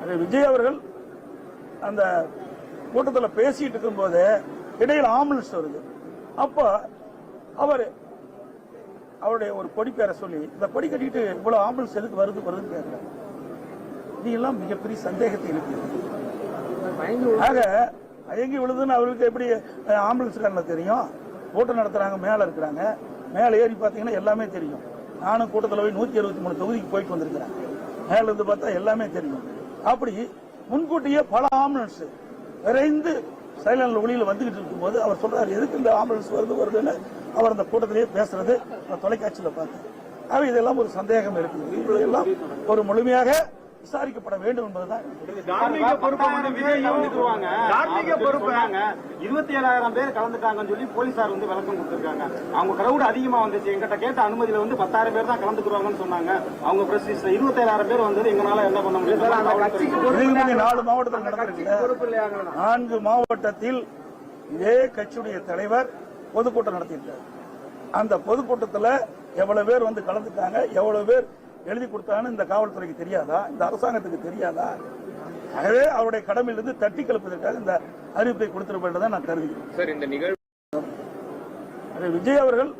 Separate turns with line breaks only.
அது விஜய் அவர்கள் அந்த கூட்டத்தில் பேசிட்டு இருக்கும்போது இடையில் ஆம்புலன்ஸ் வருது. அப்போ அவர் அவருடைய ஒரு கொடி பேரை சொல்லி இந்த கொடி கட்டிட்டு இவ்வளவு ஆம்புலன்ஸ் எதுக்கு வருது வருதுன்னு கேட்கிறார். இது எல்லாம் மிகப்பெரிய சந்தேகத்தை இருக்கு ஆக அயங்கி விழுதுன்னு அவருக்கு எப்படி ஆம்புலன்ஸ் காரணம் தெரியும். கூட்டம் நடத்துறாங்க மேல இருக்கிறாங்க. மேல ஏறி பார்த்தீங்கன்னா எல்லாமே தெரியும். நானும் கூட்டத்தில் போய் நூத்தி அறுபத்தி மூணு தொகுதிக்கு போயிட்டு வந்திருக்கிறேன். மேல இருந்து பார்த்தா எல்லாமே தெரியும். அப்படி முன்கூட்டியே பல ஆம்புலன்ஸ் விரைந்து சைலண்ட்ல ஒளியில வந்துகிட்டு இருக்கும்போது அவர் சொல்றாரு எதுக்கு இந்த ஆம்புலன்ஸ் வருது வருதுன்னு? அவர் அந்த கூட்டத்திலேயே பேசுறது நான் தொலைக்காட்சியில பார்த்தேன். ஆக இதெல்லாம் ஒரு சந்தேகம் இருக்குது. எல்லாம் ஒரு முழுமையாக விசாரிக்கப்பட வேண்டும் என்பதுதான்
தார்மீக பொறுப்பை இருபத்தி ஏழாயிரம் பேர் கலந்துட்டாங்கன்னு சொல்லி போலீசார் வந்து விளக்கம் கொடுத்திருக்காங்க. அவங்க கிரௌட் அதிகமா வந்துச்சு. எங்கிட்ட கேட்ட அனுமதியில வந்து பத்தாயிரம் பேர் தான் கலந்துக்குவாங்கன்னு சொன்னாங்க. அவங்க பிரஸ் இருபத்தி ஏழாயிரம் பேர் வந்தது எங்களால என்ன பண்ண முடியும்?
நாலு மாவட்டத்தில் நடந்திருக்கு நான்கு மாவட்டத்தில் இதே கட்சியுடைய தலைவர் பொதுக்கூட்டம் நடத்தியிருக்கார். அந்த பொதுக்கூட்டத்தில் எவ்வளவு பேர் வந்து கலந்துட்டாங்க எவ்வளவு பேர் எழுதி கொடுத்தாங்கன்னு இந்த காவல்துறைக்கு தெரியாதா? இந்த அரசாங்கத்துக்கு தெரியாதா? ஆகவே அவருடைய கடமையிலிருந்து தட்டி கலப்பதற்காக இந்த அறிவிப்பை கொடுத்திருப்பதை நான் கருதுகிறேன். விஜய் அவர்கள்